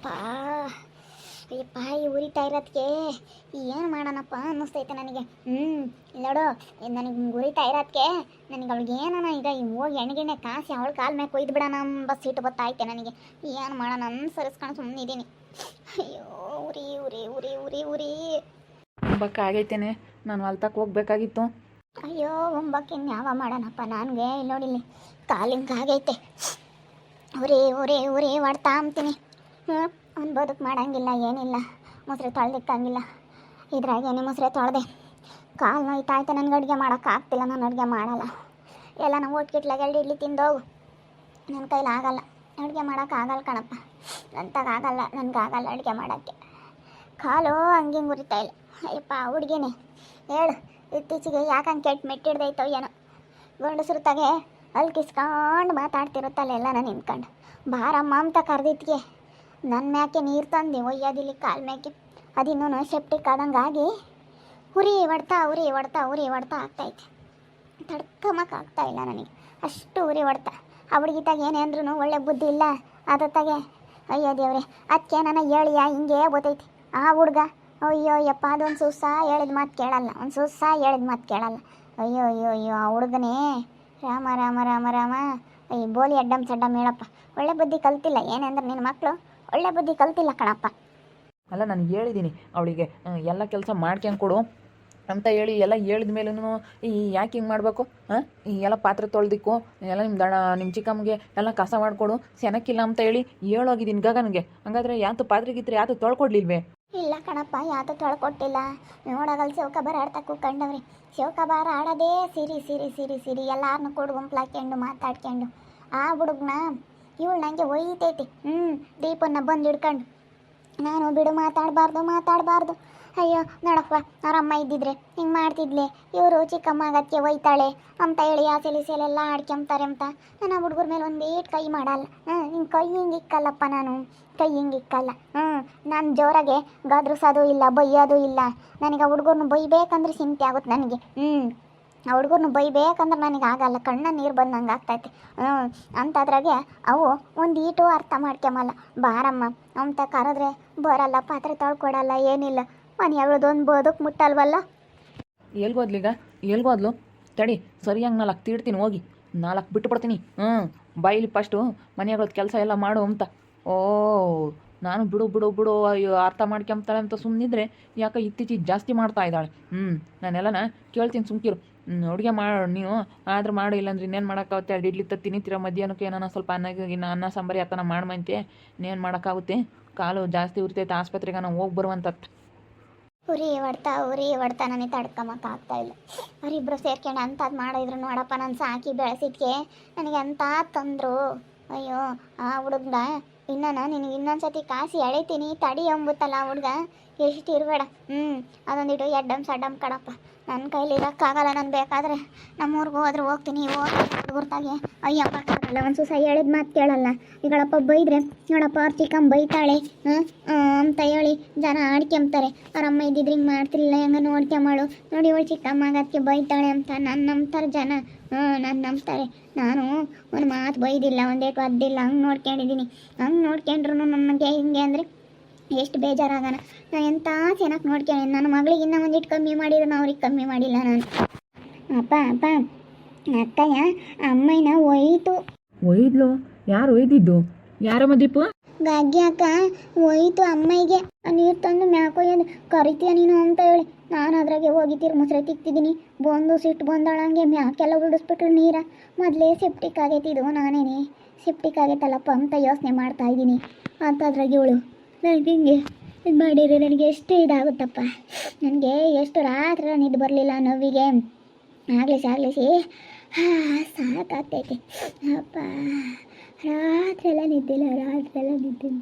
ಯಪ್ಪ ಅಯ್ಯಪ್ಪ ಈ ಉರಿತಾ ಇರೋದಕ್ಕೆ ಏನು ಮಾಡೋಣಪ್ಪ ಅನ್ನಿಸ್ತೈತೆ ನನಗೆ. ಹ್ಞೂ ಇಲ್ಲೋಡು ನನಗೆ ಉರಿತಾ ಇರೋದಕ್ಕೆ ನನಗೆ ಅವಳಿಗೆ ಏನನ ಈಗ ಈ ಹೋಗಿ ಎಣ್ಣೆಗೆಣ್ಣೆ ಕಾಸಿ ಅವಳು ಕಾಲ ಮೇಲೆ ಕೊಯ್ದು ಬಿಡೋಣ ಅಂಬ ಸೀಟು ಗೊತ್ತಾಯ್ತೆ ನನಗೆ. ಏನು ಮಾಡೋಣ ಅನ್ಸರಿಸ್ಕೊಂಡು ಸುಮ್ಮನೆ ಇದ್ದೀನಿ ಅಯ್ಯೋ ಉರಿ ಉರಿ ಉರಿ ಉರಿ ಉರಿ ಒಂಬಕ್ಕಾಗೈತೇನೆ ನಾನು ಹೊಲ್ತಕ್ಕೆ ಹೋಗ್ಬೇಕಾಗಿತ್ತು. ಅಯ್ಯೋ ಒಂಬಕ್ಕೆ ಯಾವ ಮಾಡೋಣಪ್ಪ ನನಗೆ? ಇಲ್ಲಿ ನೋಡಿಲ್ಲಿ ಕಾಲಿಂಗ್ ಆಗೈತೆ. ಉರಿ ಉರಿ ಉರಿ ಹೊಡ್ತಾ ಅಂತೀನಿ. ಅವ್ನು ಬದುಕು ಮಾಡಂಗಿಲ್ಲ, ಏನಿಲ್ಲ, ಮೊಸರು ತೊಳ್ದಿಕ್ಕಂಗಿಲ್ಲ. ಏನೇ ಮೊಸರು ತೊಳೆದೆ. ಕಾಲು ನೋಯ್ತಾಯ್ತು ನನಗೆ ಅಡುಗೆ ಮಾಡೋಕ್ಕಾಗ್ತಿಲ್ಲ ನಾನು ಅಡುಗೆ ಮಾಡಲ್ಲ. ಎಲ್ಲ ನಾವು ಒಟ್ಕಿಟ್ಲಾಗ ಎರಡು ಇಡ್ಲಿ ತಿಂದೋಗು. ನನ್ನ ಕೈಲಿ ಆಗಲ್ಲ. ಅಡುಗೆ ಮಾಡೋಕ್ಕಾಗಲ್ಲ ಕಣಪ್ಪ. ನಂತಾಗಲ್ಲ ನನಗಾಗಲ್ಲ ಅಡುಗೆ ಮಾಡೋಕ್ಕೆ. ಕಾಲು ಹಂಗೆ ಉರಿತಾ ಇಲ್ಲ. ಅಯ್ಯಪ್ಪ, ಹುಡುಗಿನೇ. ಹೇಳು, ಇತ್ತೀಚೆಗೆ ಯಾಕಂಗೆ ಕೆಟ್ಟ ಮೆಟ್ಟಿಡ್ದೈತೋ ಏನೋ. ಗಂಡಸ್ರು ತಗೆ ಅಲ್ಲಿ ಕಿಸ್ಕೊಂಡು ಮಾತಾಡ್ತಿರುತ್ತಲ್ಲ ಎಲ್ಲ ನಾನು ನಿಂತ್ಕೊಂಡು. ಬಾರಮ್ಮ ಅಂತ ಕರೆದಿತ್ಗೆ ನನ್ನ ಮ್ಯಾಕೆ ನೀರು ತಂದು ಒಯ್ಯೋದಿಲ್ಲಿ ಕಾಲು ಮ್ಯಾಕೆ ಅದಿನ್ನೂ ಸೆಪ್ಟಿಕ್ ಆದಂಗೆ ಆಗಿ ಉರಿ ಹೊಡ್ತಾ ಉರಿ ಹೊಡ್ತಾ ಉರಿ ಹೊಡ್ತಾ ಆಗ್ತೈತೆ. ತಡ್ಕಮಕ್ಕೆ ಆಗ್ತಾ ಇಲ್ಲ ನನಗೆ. ಅಷ್ಟು ಉರಿ ಹೊಡ್ತಾ ಆ ಹುಡುಗಿತಾಗ ಏನೇ ಅಂದ್ರೂ ಒಳ್ಳೆ ಬುದ್ಧಿ ಇಲ್ಲ. ಅದತ್ತಾಗೆ, ಅಯ್ಯೋ ದೇವ್ರೆ ಅದಕ್ಕೆ ನನ್ನ ಹೇಳಿಯ, ಹಿಂಗೆ ಗೊತ್ತೈತಿ. ಆ ಹುಡ್ಗ, ಅಯ್ಯೋ ಯಪ್ಪ, ಅದೊಂದು ಸೂಸ ಹೇಳಿದ ಮಾತು ಕೇಳಲ್ಲ. ಒಂದು ಸೂಸ ಹೇಳಿದ ಮಾತು ಕೇಳಲ್ಲ. ಅಯ್ಯೋ ಅಯ್ಯೋ ಅಯ್ಯೋ, ಆ ಹುಡುಗನೇ. ರಾಮ ರಾಮ ರಾಮ ರಾಮ. ಅಯ್ಯ, ಬೋಲಿ ಅಡ್ಡಮ್ ಸಡ್ಡಮ್ ಹೇಳಪ್ಪ. ಒಳ್ಳೆ ಬುದ್ಧಿ ಕಲ್ತಿಲ್ಲ. ಏನಂದ್ರೆ ನಿನ್ನ ಮಕ್ಕಳು ಒಳ್ಳೆ ಬುದ್ಧಿ ಕಲ್ತಿಲ್ಲ ಕಣಪ್ಪ. ಅಲ್ಲ ನಾನು ಹೇಳಿದ್ದೀನಿ ಅವಳಿಗೆ ಎಲ್ಲ ಕೆಲಸ ಮಾಡ್ಕೊಂಡು ಕೊಡು. ಅಂತ ಹೇಳಿ ಎಲ್ಲ ಹೇಳಿದ ಮೇಲೂ ಈ ಯಾಕೆ ಹಿಂಗೆ ಮಾಡಬೇಕು? ಹಾಂ? ಈ ಎಲ್ಲ ಪಾತ್ರೆ ತೊಳ್ದಿಕ್ಕು ಎಲ್ಲ ನಿಮ್ಮ ದಣ ನಿಮ್ಮ ಚಿಕ್ಕಮ್ಮಗೆ ಎಲ್ಲ ಕಸ ಮಾಡಿಕೊಡು ಸೆನಕ್ಕಿಲ್ಲ ಅಂತ ಹೇಳಿ ಹೇಳೋಗಿದ್ದೀನಿ ಗಗನಿಗೆ. ಹಂಗಾದ್ರೆ ಯಾತು ಪಾತ್ರೆ ಗಿತ್ರೆ ಯಾತು ತೊಳ್ಕೊಡ್ಲಿಲ್ವೇ? ಇಲ್ಲ ಕಣಪ್ಪ ಯಾತು ತೊಳ್ಕೊಟ್ಟಿಲ್ಲ. ನೋಡಗಲ್ ಶಿವಕ ಬರ ಆಡ್ತಾ ಕೂತ್ಕೊಂಡವ್ರಿ ಶಿವಕ ಬಾರ ಆಡೋದೇ ಸಿರಿ ಸಿರಿ ಸಿರಿ ಸಿರಿ ಎಲ್ಲಾರನ್ನೂ ಕೂಡ ಗುಂಪ್ಲಾಕ್ಯಂಡು ಮಾತಾಡ್ಕೊಂಡು ಆ ಹುಡುಗನ ಇವಳು ನನಗೆ ಒಯ್ತೈತಿ. ಹ್ಞೂ ದೀಪನ್ನ ಬಂದು ಹಿಡ್ಕೊಂಡು. ನಾನು ಬಿಡು, ಮಾತಾಡಬಾರ್ದು ಮಾತಾಡಬಾರ್ದು. ಅಯ್ಯೋ, ನೋಡಪ್ಪ ಅವರಮ್ಮ ಇದ್ದಿದ್ರೆ ಹಿಂಗೆ ಮಾಡ್ತಿದ್ಲೆ. ಇವರು ಚಿಕ್ಕಮ್ಮ ಅಗತ್ಯ ಒಯ್ತಾಳೆ. ಅಂತ ಹೇಳಿ ಆ ಸೆಲೆ ಆಡ್ಕೊಂತಾರೆ ಅಂತ. ನಾನು ಹುಡುಗರ ಮೇಲೆ ಒಂದು ಏಟ್ ಕೈ ಮಾಡಲ್ಲ. ಹ್ಞೂ ಹಿಂಗೆ ಕೈ ಹಿಂಗೆ ಇಕ್ಕಲ್ಲಪ್ಪ ನಾನು? ಕೈ ಹಿಂಗೆ ಇಕ್ಕಲ್ಲ? ಹ್ಞೂ ನಾನು ಜೋರಾಗೆ ಗದ್ರಿಸೋದು ಇಲ್ಲ, ಬೈಯೋದು ಇಲ್ಲ. ನನಗೆ ಆ ಹುಡುಗರನ್ನ ಬೈಬೇಕಂದ್ರೆ ಚಿಂತೆ ಆಗುತ್ತೆ ನನಗೆ. ಹ್ಞೂ ಆ ಹುಡುಗರ್ನ ಬೈಬೇಕಂದ್ರೆ ನನಗೆ ಆಗಲ್ಲ, ಕಣ್ಣ ನೀರು ಬಂದಂಗೆ ಆಗ್ತೈತೆ. ಅಂಥದ್ರಾಗೆ ಅವು ಒಂದು ಈಟು ಅರ್ಥ ಮಾಡ್ಕೊಂಬಲ್ಲ ಬಾರಮ್ಮ ಅಂತ ಕರೆದ್ರೆ ಬರಲ್ಲ, ಪಾತ್ರೆ ತೊಳ್ಕೊಡಲ್ಲ, ಏನಿಲ್ಲ. ಮನೆಯಾಗಳದೊಂದು ಬದುಕು ಮುಟ್ಟಲ್ವಲ್ಲ? ಎಲ್ಗೋದ್ಲೀಗ ಎಲ್ಗೋದ್ಲು ತಡಿ ಸರಿಯಾಗಿ ನಾಲ್ಕು ತೀಡ್ತೀನಿ, ಹೋಗಿ. ನಾಲ್ಕು ಬಿಟ್ಟು ಬಿಡ್ತೀನಿ ಹ್ಞೂ ಬಾಯಿಲಿ ಫಸ್ಟು ಮನೆಯಾಗೋದು ಕೆಲಸ ಎಲ್ಲ ಮಾಡು ಅಂತ. ಓ, ನಾನು ಬಿಡು ಬಿಡು ಬಿಡು, ಅಯ್ಯೋ, ಅರ್ಥ ಮಾಡ್ಕೊಂಬ್ತಾಳೆ ಅಂತ ಸುಮ್ಮನಿದ್ರೆ ಯಾಕೆ ಇತ್ತೀಚೆಗೆ ಜಾಸ್ತಿ ಮಾಡ್ತಾ ಇದ್ದಾಳೆ. ಹ್ಞೂ ನಾನೆಲ್ಲನ ಕೇಳ್ತೀನಿ ಸುಮ್ಕಿರು. ಅಡುಗೆ ಮಾಡು ನೀವು ಆದ್ರೆ ಮಾಡು, ಇಲ್ಲಾಂದ್ರೆ ಇನ್ನೇನು ಮಾಡೋಕ್ಕಾಗುತ್ತೆ? ಎರಡು ಇಡ್ಲಿ ತತ್ತೀನಿ, ತಿರ ಮಧ್ಯಾಹ್ನಕ್ಕೆ ಏನಾನ ಸ್ವಲ್ಪ ಅನ್ನ ಇನ್ನು ಅನ್ನ ಸಾಂಬಾರು ಯಾಕನ ಮಾಡ್ಮಂತೆ. ಇನ್ನೇನು ಮಾಡೋಕ್ಕಾಗುತ್ತೆ? ಕಾಲು ಜಾಸ್ತಿ ಉರಿತೈತೆ, ಆಸ್ಪತ್ರೆಗೆ ನಾವು ಹೋಗಿ ಬರುವಂಥದ್ದು ಉರಿ, ಹೊಡ್ತಾ ಉರಿ, ಹೊಡ್ತಾ ನನಗೆ ತಡ್ಕೊಂಬಕ್ಕೆ ಆಗ್ತಾ ಇಲ್ಲ. ಅವರಿಬ್ಬರು ಸೇರ್ಕೊಂಡು ಅಂಥದ್ದು ಮಾಡಿದ್ರು ನೋಡಪ್ಪ, ನಾನು ಸಾಕಿ ಬೆಳೆಸಿದ್ಕೆ. ನನಗೆ ಅಂತ ತಂದರು. ಅಯ್ಯೋ, ಆ ಹುಡುಗ ಇನ್ನೂ ನಿನಗೆ ಇನ್ನೊಂದು ಸತಿ ಕಾಸಿ ಎಳಿತೀನಿ, ತಡಿ ಅಂಬುತ್ತಲ್ಲ ಹುಡುಗ. ಎಷ್ಟು ಇರಬೇಡ. ಹ್ಞೂ ಅದೊಂದಿಟ್ಟು ಎಡ್ಡಮ್, ಸಡ್ಡಮ್ ಕಡಪ್ಪ ನನ್ನ ಕೈಲಿ ಇರೋಕ್ಕಾಗಲ್ಲ, ನಾನು ಬೇಕಾದ್ರೆ ನಮ್ಮೂರ್ಗೆ ಹೋದ್ರೆ ಹೋಗ್ತೀನಿ, ಹೋಗಿ ಗುರ್ತಾಗೆ. ಅಯ್ಯಪ್ಪ ಕಾಗಲ್ಲ ಒಂದು ಸೂಸ ಹೇಳಿದ ಮಾತು ಕೇಳಲ್ಲ. ಈಗಳಪ್ಪ ಬೈದ್ರೆ, ನೋಡಪ್ಪ ಅವ್ರು ಚಿಕ್ಕಮ್ಮ ಬೈತಾಳೆ ಹ್ಞೂ ಅಂತ ಹೇಳಿ ಜನ ಆಡ್ಕೊಂಬ್ತಾರೆ ಅವ್ರ ಅಮ್ಮ ಇದ್ದಿದ್ರೆ ಹಿಂಗೆ ಮಾಡ್ತಿರ್ಲಿಲ್ಲ, ಹೆಂಗ ನೋಡ್ಕೊಂಬಾಳು ನೋಡಿ ಇವಳು ಚಿಕ್ಕಮ್ಮ ಅದಕ್ಕೆ ಬೈತಾಳೆ ಅಂತ ನನ್ನ ನಂಬ್ತಾರೆ ಜನ. ಹ್ಞೂ ನಾನು ನಂಬ್ತಾರೆ. ನಾನು ಒಂದು ಮಾತು ಬೈದಿಲ್ಲ, ಒಂದೇ ಅದ್ದಿಲ್ಲ ಹಂಗೆ ನೋಡ್ಕೊಂಡಿದ್ದೀನಿ ಹಂಗೆ ನೋಡ್ಕೊಂಡ್ರು ನಮಗೆ ಹಿಂಗೆ ಅಂದರೆ ಎಷ್ಟು ಬೇಜಾರಾಗಣ ನಾನು ಎಂಥ ಚೆನ್ನಾಗಿ ನೋಡ್ಕೊಂಡೆ. ನನ್ನ ಮಗಳಿಗೆ ಇನ್ನೂ ಒಂದಿಟ್ಟು ಕಮ್ಮಿ ಮಾಡಿದ್ರು ಅವ್ರಿಗೆ ಕಮ್ಮಿ ಮಾಡಿಲ್ಲ ನಾನು. ಅಪ್ಪ ಅಪ್ಪ. ಅಕ್ಕಯ್ಯ, ಅಮ್ಮಯ್ಯನ ಒಯ್ತು ಒಯ್ದ್ಲು? ಯಾರು ಒಯ್ದಿದ್ದು? ಯಾರಮ್ಮ ದೀಪು? ಗಾಗ್ಗಿ ಹೋಯಿತು ಅಮ್ಮಯ್ಯಗೆ ನೀರು ತಂದು ಮ್ಯಾಕೊಯ್ಯೋದು ಕರಿತೀಯ ನೀನು ಅಂತ ಹೇಳಿ. ನಾನು ಅದ್ರಾಗೆ ಹೋಗಿ ತಿರು ಮೊಸರೆ ತಿಕ್ತಿದ್ದೀನಿ. ಬಂದು ಸಿಟ್ಟು ಬಂದಾಳಂಗೆ ಮ್ಯಾಕೆಲ್ಲ ಉಡಿಸ್ಬಿಟ್ರು ನೀರ. ಮೊದಲೇ ಸೆಪ್ಟಿಕ್ ಆಗೈತಿ ಇದು ನಾನೇನೆ. ಸೆಪ್ಟಿಕ್ ಆಗೈತಲ್ಲಪ್ಪ ಅಂತ ಯೋಚನೆ ಮಾಡ್ತಾ ಇದ್ದೀನಿ. ಅಂತ ಅದ್ರಾಗೆ ಇವಳು ನನಗೆ ಹಿಂಗೆ ಇದು ಮಾಡಿರಿ ನನಗೆ ಎಷ್ಟು ಇದಾಗುತ್ತಪ್ಪ. ನನಗೆ ಎಷ್ಟು ರಾತ್ರಿ ನಿದ್ದು ಬರಲಿಲ್ಲ ನೋವಿಗೆ. ಆಗ್ಲಿಸಿ ಆಗ್ಲಿಸಿ ಹಾಂ, ಸಾಕಾಗ್ತೈತೆ. ಅಪ್ಪ. ರಾತ್ರಿ ಎಲ್ಲ ನಿದ್ದಿಲ್ಲ ರಾತ್ರೆಲ್ಲ ನಿದ್ದಿಲ್ಲ.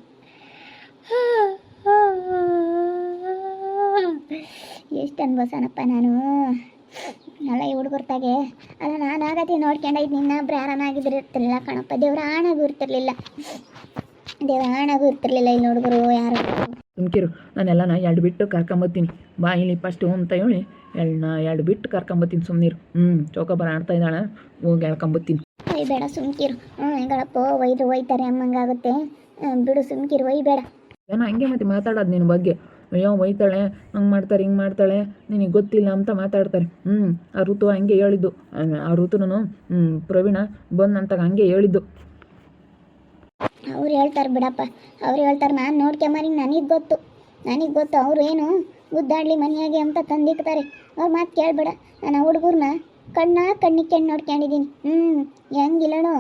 ಎಷ್ಟು ಅನ್ಭವಿಸೋಣಪ್ಪ ನಾನು. ಅಲ್ಲ, ಈ ಹುಡುಗರ್ತಾಗೆ. ಅಲ್ಲ, ನಾನು ಆಗತಿ ನೋಡ್ಕೊಂಡೈದು ನಿನ್ನೊಬ್ರು ಯಾರನ್ನಾಗಿದ್ರು ಇರ್ತಿರ್ಲಿಲ್ಲ ಕಣಪ್ಪ. ದೇವ್ರ ಆಣಾಗೂ ಇರ್ತಿರ್ಲಿಲ್ಲ. ದೇವ್ರ ಆಣಾಗೂ ಇರ್ತಿರ್ಲಿಲ್ಲ ಇಲ್ಲಿ ಹುಡುಗರು ಯಾರು. ಸುಮ್ಕಿರು ನಾನೆಲ್ಲನ ಎರಡು ಬಿಟ್ಟು ಕರ್ಕೊಂಬತ್ತೀನಿ. ಬಾ ಇಲ್ಲಿ ಫಸ್ಟು ಅಂತ ಹೇಳಿ ಎಳ್ನ ಎರಡು ಬಿಟ್ಟು ಕರ್ಕೊಂಬತ್ತೀನಿ ಸುಮ್ಮನಿರು ಹ್ಞೂ ಚೌಕಾಬಾರ ಆಡ್ತಾ ಇದ್ದಾಳೆ. ಹೋಗಿ ಎಳ್ಕೊಂಬತ್ತೀನಿ. ಒಯ್ಬೇಡ ಸುಮ್ಕಿರು. ಹ್ಞೂ ಹೆಂಗಳಪ್ಪ ಒಯ್ದು ಒಯ್ತಾರೆ ಅಮ್ಮಂಗಾಗುತ್ತೆ. ಬಿಡು ಸುಮ್ಕಿರು ಒಯ್ಬೇಡ. ಏನೋ ಹಂಗೆ ಮತ್ತೆ ಮಾತಾಡೋದು ನಿನ್ನ ಬಗ್ಗೆ. ಅಯ್ಯೋ ಒಯ್ತಾಳೆ ಹಂಗೆ ಮಾಡ್ತಾರೆ ಹಿಂಗೆ ಮಾಡ್ತಾಳೆ ನಿನಗೆ ಗೊತ್ತಿಲ್ಲ ಅಂತ ಮಾತಾಡ್ತಾರೆ. ಹ್ಞೂ ಆ ಋತು ಹಂಗೆ ಹೇಳಿದ್ದು. ಆ- ಆ ಋತುನು ಹ್ಞೂ ಪ್ರವೀಣ ಬಂದಂತಾಗ ಹಂಗೆ ಹೇಳಿದ್ದು. ಅವ್ರು ಹೇಳ್ತಾರೆ ಬಿಡಪ್ಪ. ಅವ್ರು ಹೇಳ್ತಾರೆ, ನಾನು ನೋಡ್ಕೊಂಬರಿ ನನಗೆ ಗೊತ್ತು. ನನಗೆ ಗೊತ್ತು, ಅವ್ರು ಏನು ಉದ್ದಾಡ್ಲಿ ಮನೆಯಾಗೆ ಅಂತ ತಂದಿಕ್ತಾರೆ ಅವ್ರ ಮಾತು ಕೇಳ್ಬೇಡ. ನಾನು ಹುಡುಗರ್ನ ಕಣ್ಣ ಕಣ್ಣಿಗೆ ಕಣ್ಣು ನೋಡ್ಕೊಂಡಿದ್ದೀನಿ ಹ್ಞೂ ಹೆಂಗಿಲ್ಲಣು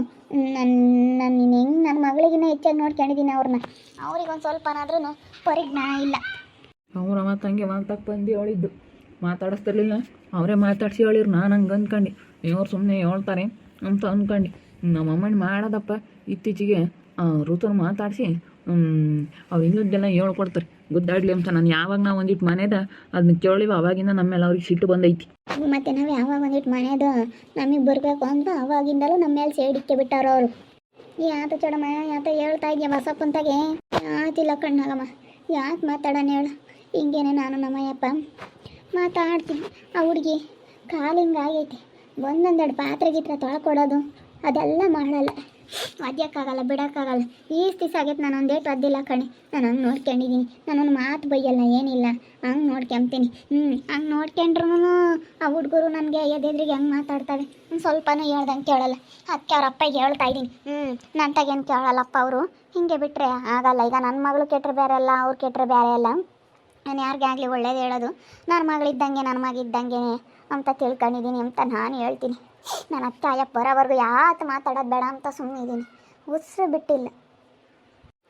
ನನ್ನ ನಾನು ಹೆಂಗೆ ನನ್ನ ಮಗಳಿಗಿನ್ನ ಹೆಚ್ಚಾಗಿ ನೋಡ್ಕೊಂಡಿದ್ದೀನಿ ಅವ್ರನ್ನ ಅವ್ರಿಗೊಂದು ಸ್ವಲ್ಪನಾದ್ರೂ ಪರಿಜ್ಞಾನ ಇಲ್ಲ. ಅವ್ರ ಮಾತು ಹಂಗೆ ಮಾತಾಕ್ ಬಂದು ಹೇಳಿದ್ದು ಮಾತಾಡಿಸ್ತಿರ್ಲಿಲ್ಲ. ಅವರೇ ಮಾತಾಡ್ಸಿ ಹೇಳಿರು ನಾನು ಹಂಗೆ ಅಂದ್ಕೊಂಡು ಇವ್ರು ಸುಮ್ಮನೆ ಹೇಳ್ತಾರೆ ಅಂತ ಅಂದ್ಕೊಂಡು ನಮ್ಮ ಅಮ್ಮನ ಮಾಡೋದಪ್ಪ ಇತ್ತೀಚೆಗೆ ಋತುನ ಮಾತಾಡಿಸಿ ಅವ್ರು ಇನ್ನೊಂದೆಲ್ಲ ಹೇಳ್ಕೊಡ್ತಾರೆ. ಗುದ್ದಾಡ್ಲಿ ಅಂತ ನಾನು ಯಾವಾಗ ನಾವು ಒಂದಿಟ್ಟು ಮನೆದ ಅದನ್ನ ಕೇಳಿವ ಅವಾಗಿಂದ ನಮ್ಮ ಮೇಲೆ ಅವ್ರಿಗೆ ಸಿಟ್ಟು ಬಂದೈತಿ. ಮತ್ತೆ ನಾವು ಯಾವಾಗ ಒಂದಿಟ್ಟು ಮನೆದ ನಮಗೆ ಬರಬೇಕು ಅಂತ ಅವಾಗಿಂದಲೂ ನಮ್ಮ ಮೇಲೆ ಸೇಡಿಕ್ಕೆ ಬಿಟ್ಟಾರ ಅವರು. ಯಾತ ಚಡಮ್ಮ ಯಾತ ಹೇಳ್ತಾ ಇದೆಯಾ ಬಸಪ್ಪಂತಾಗೆ ಆತಿಲ್ಲ ಕಣ್ಣಾಗಮ್ಮ ಯಾಕೆ ಮಾತಾಡೋಣ ಹೇಳು. ಹಿಂಗೇನೆ ನಾನು ನಮ್ಮಯ್ಯಪ್ಪ ಮಾತಾಡ್ತೀನಿ. ಆ ಹುಡುಗಿ ಕಾಲು ಆಗೈತಿ. ಒಂದೊಂದೆರಡು ಪಾತ್ರೆ ಗೀತ್ರೆ ತೊಳ್ಕೊಡೋದು, ಅದೆಲ್ಲ ಮಾಡಲ್ಲ ಒದ್ಯಕ್ಕಾಗಲ್ಲ ಬಿಡೋಕ್ಕಾಗಲ್ಲ. ಈಸ್ ದಿವಸ ಆಗೈತೆ ನಾನು ಒಂದೇಟು ಒದ್ದಿಲ್ಲ ಕಣೆ. ನಾನು ಹಂಗೆ ನೋಡ್ಕೊಂಡಿದ್ದೀನಿ ನಾನೊಂದು ಮಾತು ಬೈಯಲ್ಲ, ಏನಿಲ್ಲ. ಹಂಗೆ ನೋಡ್ಕೊಂತೀನಿ ಹ್ಞೂ ಹಂಗೆ ನೋಡ್ಕೊಂಡ್ರು ಆ ಹುಡುಗರು ನನಗೆ ಎದೆದ್ರಿಗೆ ಹೆಂಗೆ ಮಾತಾಡ್ತಾರೆ? ಸ್ವಲ್ಪನೂ ಹೇಳ್ದಂಗೆ ಕೇಳಲ್ಲ. ಅದಕ್ಕೆ ಅವ್ರ ಅಪ್ಪಗೆ ಹೇಳ್ತಾ ಇದ್ದೀನಿ ಹ್ಞೂ ನನ್ನ ತಗೇನು ಕೇಳಲ್ಲಪ್ಪ ಅವರು? ಹೀಗೆ ಬಿಟ್ಟರೆ ಆಗಲ್ಲ. ಈಗ ನನ್ನ ಮಗಳು ಕೆಟ್ಟರೆ ಬೇರೆ ಅಲ್ಲ, ಅವ್ರು ಕೆಟ್ಟರೆ ಬೇರೆ ಅಲ್ಲ. ನಾನು ಯಾರಿಗೆ ಆಗಲಿ ಒಳ್ಳೇದು ಹೇಳೋದು? ನನ್ನ ಮಗಳಿದ್ದಂಗೆ ನನ್ನ ಮಗ ಇದ್ದಂಗೆ ಅಂತ ತಿಳ್ಕೊಂಡಿದ್ದೀನಿ ಅಂತ ನಾನು ಹೇಳ್ತೀನಿ. ನನ್ನ ಅತ್ತ ಅಯ್ಯಪ್ಪ ಬರೋವರೆಗೂ ಯಾತು ಮಾತಾಡೋದು ಬೇಡ ಅಂತ ಸುಮ್ಮನಿದ್ದೀನಿ ಉಸಿರು ಬಿಟ್ಟಿಲ್ಲ.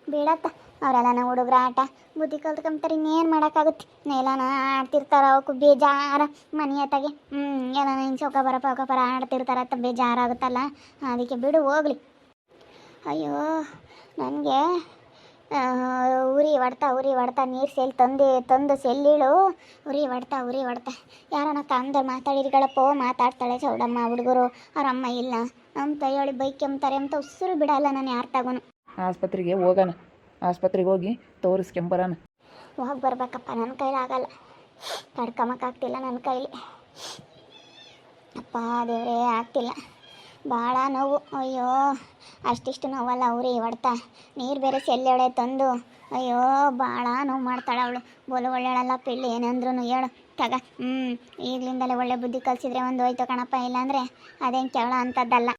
ಬೇಡತ್ತ. ಅವರೆಲ್ಲ ನಾವು ಹುಡುಗ್ರ ಆಟ. ಬುದ್ಧಿ ಕಲ್ತ್ಕೊಂತಾರೆ ಇನ್ನೇನು ಮಾಡೋಕ್ಕಾಗುತ್ತೆ? ನೆಲನ ಆಡ್ತಿರ್ತಾರ, ಅವಕ್ಕೂ ಬೇಜಾರ. ಮನೆ ಹತ್ತಾಗೆ ಹ್ಞೂ ಎಲ್ಲ ಹಿಂಗೆ ಚೌಕ ಬರಪ್ಪ ಪೌಕ ಬರ ಆಡ್ತಿರ್ತಾರತ್ತ ಬೇಜಾರಾಗುತ್ತಲ್ಲ? ಅದಕ್ಕೆ ಬಿಡು, ಹೋಗ್ಲಿ. ಅಯ್ಯೋ, ನನಗೆ ಉರಿ ಹೊಡ್ತಾ ಉರಿ ಹೊಡ್ತಾ ನೀರು ಸೆಲ್ ತಂದು ತಂದು ಸೆಲ್ಲಿಳು ಉರಿ ಹೊಡ್ತಾ ಉರಿ ಹೊಡ್ತಾ. ಯಾರನ್ನ ತಂದ ಮಾತಾಡಿರ್ಗಳಪ್ಪೋ ಮಾತಾಡ್ತಾಳೆ ಚೌಡಮ್ಮ ಹುಡುಗರು. ಅವ್ರಮ್ಮ ಇಲ್ಲ. ಅಂತ ಬೈಕ್ ಕೆಂಬ್ತಾರೆ ಅಂತ ಉಸಿರು ಬಿಡಲ್ಲ ನಾನು ಯಾರು ತಗೋನು. ಆಸ್ಪತ್ರೆಗೆ ಹೋಗೋಣ. ಆಸ್ಪತ್ರೆಗೆ ಹೋಗಿ ತೋರಿಸ್ಕೊಂಬರೋಣ. ಹೋಗಿ ಬರ್ಬೇಕಪ್ಪ ನನ್ನ ಕೈಲಿ ಆಗಲ್ಲ. ತಡ್ಕೊಂಬಕ್ಕಾಗ್ತಿಲ್ಲ ನನ್ನ ಕೈಲಿ. ಅಪ್ಪ ದೇವರೇ ಆಗ್ತಿಲ್ಲ. ಭಾಳ ನೋವು. ಅಯ್ಯೋ ಅಷ್ಟಿಷ್ಟು ನೋವಲ್ಲ ಅವ್ರಿ ಹೊಡ್ತಾ. ನೀರು ಬೇರೆ ಸೆಲ್ಲೆಳೆ ತಂದು. ಅಯ್ಯೋ ಭಾಳ ನೋವು ಮಾಡ್ತಾಳೆ ಅವಳು. ಬೋಲು ಒಳ್ಳೆಯಳಲ್ಲ ಪಿಳ್ಳಿ ಏನಂದ್ರೂ ಹೇಳು. ತಗ. ಹ್ಞೂ ಈಗಲಿಂದಲೇ ಒಳ್ಳೆ ಬುದ್ಧಿ ಕಲಿಸಿದ್ರೆ ಒಂದು ಹೋಯ್ತು ಕಣಪ್ಪ ಇಲ್ಲಾಂದರೆ ಅದೇನು ಕೇಳ ಅಂಥದ್ದಲ್ಲ.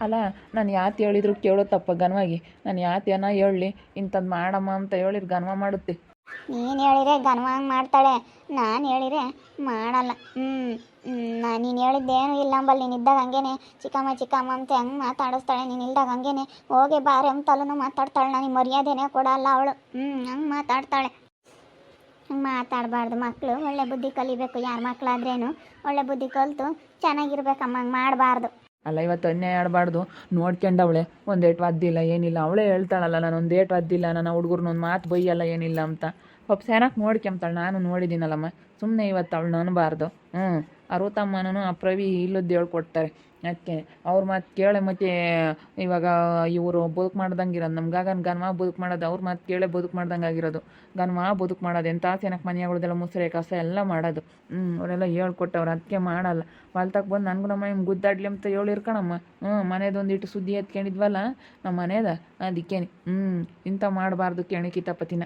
ಅಲ್ಲ ನಾನು ಯಾತು ಹೇಳಿದ್ರು ಕೇಳೋ ತಪ್ಪ ಘನವಾಗಿ ನಾನು ಯಾತಿ ಏನೋ ಹೇಳಲಿ ಇಂಥದ್ದು ಮಾಡಮ್ಮ ಅಂತ ಹೇಳಿದ್ರು ಘನವ ಮಾಡುತ್ತೆ. ನೀನು ಹೇಳಿದ್ರೆ ಘನವಾಗಿ ಮಾಡ್ತಾಳೆ. ನಾನು ಹೇಳಿದ್ರೆ ಮಾಡಲ್ಲ. ಹ್ಞೂ ನಾನು ಹೇಳಿದ್ದೇನು ಇಲ್ಲ ಅಂಬಲ್ಲಿ ನೀನು ಇದ್ದಾಗ ಹಂಗೇನೆ. ಚಿಕ್ಕಮ್ಮ ಚಿಕ್ಕಮ್ಮ ಅಂತ ಹೆಂಗೆ ಮಾತಾಡಿಸ್ತಾಳೆ, ನೀನು ಇಲ್ದಾಗ ಹಂಗೇನೆ. ಹೋಗಿ ಬಾರೆ ಅಂತಲೂ ಮಾತಾಡ್ತಾಳೆ, ನನಗೆ ಮರ್ಯಾದೆನೇ ಕೊಡಲ್ಲ ಅವಳು. ಹ್ಞೂ ಹಂಗೆ ಮಾತಾಡ್ತಾಳೆ. ಹಂಗೆ ಮಾತಾಡಬಾರ್ದು ಮಕ್ಕಳು ಒಳ್ಳೆ ಬುದ್ಧಿ ಕಲಿಬೇಕು ಯಾರ ಮಕ್ಕಳಾದ್ರೇನು ಒಳ್ಳೆ ಬುದ್ಧಿ ಕಲಿತು ಚೆನ್ನಾಗಿರ್ಬೇಕಮ್ಮ, ಹಂಗೆ ಮಾಡಬಾರ್ದು. ಅಲ್ಲ, ಇವತ್ತು ಅನ್ಯಾಯ ಆಡಬಾರ್ದು. ನೋಡ್ಕೊಂಡವಳೆ ಒಂದು ಏಟು ಅದ್ದಿಲ್ಲ ಏನಿಲ್ಲ. ಅವಳೇ ಹೇಳ್ತಾಳಲ್ಲ, ನಾನು ಒಂದು ಏಟು ಅದ್ದಿಲ್ಲ ನನ್ನ ಹುಡುಗರ್ನ ಒಂದು ಮಾತು ಬೈಯಲ್ಲ, ಏನಿಲ್ಲ ಅಂತ. ಪಾಪ ಸೇನಕ್ಕೆ ನೋಡ್ಕೊಂತಾಳೆ ನಾನು ನೋಡಿದ್ದೀನಲ್ಲಮ್ಮ. ಸುಮ್ಮನೆ ಇವತ್ತು ಅವಳು ನನಬಾರ್ದು ಹ್ಞೂ ಅರುತಮ್ಮನೂ ಅಪ್ರವಿ ಪ್ರವಿ ಇಲ್ಲದ್ದು ಹೇಳ್ಕೊಡ್ತಾರೆ ಅದಕ್ಕೆ ಅವ್ರ ಮಾತು ಕೇಳೆ ಮತ್ತೆ ಇವಾಗ ಇವರು ಬದುಕು ಮಾಡ್ದಂಗೆ ಇರೋದು ನಮ್ಮ ಗಗನ್ ಗನ್ಮ ಬದುಕು ಮಾಡೋದು, ಅವ್ರ ಮಾತು ಕೇಳೇ ಬದುಕು ಮಾಡ್ದಂಗೆ ಆಗಿರೋದು ಗನ್ಮ ಬದುಕು ಮಾಡೋದು ಎಂಥ ಚೆನ್ನಾಗಿ ಮನೆಯಾಗಳದೆಲ್ಲ ಮುಸ್ರೆ, ಕಸ ಎಲ್ಲ ಮಾಡೋದು. ಹ್ಞೂ ಅವರೆಲ್ಲ ಹೇಳ್ಕೊಟ್ಟವ್ರು ಅದಕ್ಕೆ ಮಾಡಲ್ಲ. ಹೊಲ್ತಕ್ ಬಂದು ನನಗೂ ನಮ್ಮ ಹಿಂಗೆ ಗುದ್ದಾಡ್ಲಿ ಅಂತ ಹೇಳಿರ್ಕಣಮ್ಮ ಹ್ಞೂ ಮನೆದೊಂದಿಟ್ಟು ಸುದ್ದಿ ಎತ್ಕೊಂಡಿದ್ವಲ್ಲ ನಮ್ಮ ಮನೇದ? ಅದಕ್ಕೇನೆ. ಹ್ಞೂ ಇಂಥ ಮಾಡಬಾರ್ದು ಕೇಣಿ ಕಿತಾಪತಿನ.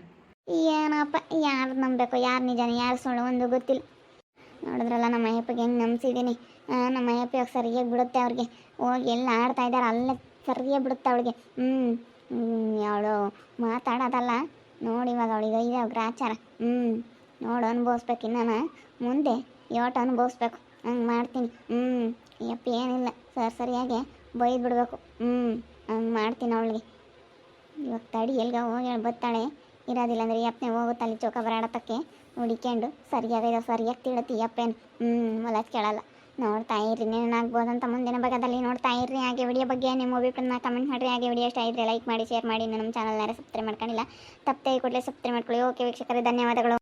ಏನಪ್ಪ ಯಾರು ನಂಬಬೇಕು? ಯಾರು ನಿಜಾನೆ? ಯಾರು ಸುಳ್ಳು? ಒಂದು ಗೊತ್ತಿಲ್ಲ. ನೋಡಿದ್ರಲ್ಲ, ನಮ್ಮ ಅಯ್ಯಪ್ಪಗೆ ಹೆಂಗೆ ನಂಬಿಸಿದ್ದೀನಿ. ನಮ್ಮ ಅಯ್ಯಪ್ಪ ಇವಾಗ ಸರಿಯಾಗಿ ಬಿಡುತ್ತೆ ಅವ್ರಿಗೆ. ಹೋಗಿ ಎಲ್ಲ ಆಡ್ತಾ ಇದ್ದಾರೆ, ಅಲ್ಲೇ ಸರಿಯಾಗಿ ಬಿಡುತ್ತೆ ಅವಳಿಗೆ ಹ್ಞೂ ಅವಳು ಮಾತಾಡೋದಲ್ಲ. ನೋಡಿ ಇವಾಗ ಅವಳಿಗೆ ಇದೆ ಗ್ರಾಚಾರ ಹ್ಞೂ ನೋಡು ಅನುಭವಿಸ್ಬೇಕು ಇನ್ನ ಮುಂದೆ ಯೋಟ ಅನುಭವಿಸ್ಬೇಕು. ಹಂಗೆ ಮಾಡ್ತೀನಿ. ಹ್ಞೂ ಅಯ್ಯಪ್ಪ ಏನಿಲ್ಲ, ಸರ್ ಸರಿಯಾಗಿ ಬೈದು ಬಿಡಬೇಕು ಹ್ಞೂ ಹಂಗೆ ಮಾಡ್ತೀನಿ ಅವಳಿಗೆ. ಇವಾಗ ತಡಿ ಎಲ್ಗ ಹೋಗಿ ಬತ್ತಾಳೆ ಇರೋದಿಲ್ಲ ಅಂದರೆ ಯಪ್ಪನೆ ಹೋಗುತ್ತೆ ಅಲ್ಲಿ ಚೌಕ ಬರಾಡತಕ್ಕೆ ಹುಡಿಕೊಂಡು ಸರಿಯಾಗಿ ತಿಳತಿ ಯಪ್ಪೇನು. ಹ್ಞೂ ಮೊಲ ಕೇಳಲ್ಲ. ನೋಡ್ತಾ ಇರ್ರಿ ಏನಾಗ್ಬೋದಂತ ಮುಂದಿನ ಭಾಗದಲ್ಲಿ ನೋಡ್ತಾ ಇರ್ರಿ ಹಾಗೆ ವಿಡಿಯೋ ಬಗ್ಗೆ ನಿಮ್ಮ ಅಭಿಪ್ರಾಯನ ಕಮೆಂಟ್ ಮಾಡಿರಿ. ಹಾಗೆ ವಿಡಿಯೋ ಇಷ್ಟ ಇದ್ರೆ ಲೈಕ್ ಮಾಡಿ ಶೇರ್ ಮಾಡಿ. ನಮ್ಮ ಚಾನಲ್ನಾರ ಸಬ್ಸ್ಕ್ರೈಬ್ ಮಾಡ್ಕೊಂಡಿಲ್ಲ, ತಪ್ಪದೆ ಕೂಡಲೇ ಸಬ್ಸ್ಕ್ರೈಬ್ ಮಾಡ್ಕೊಳ್ಳಿ. ಓಕೆ ವೀಕ್ಷಕರೇ, ಧನ್ಯವಾದಗಳು.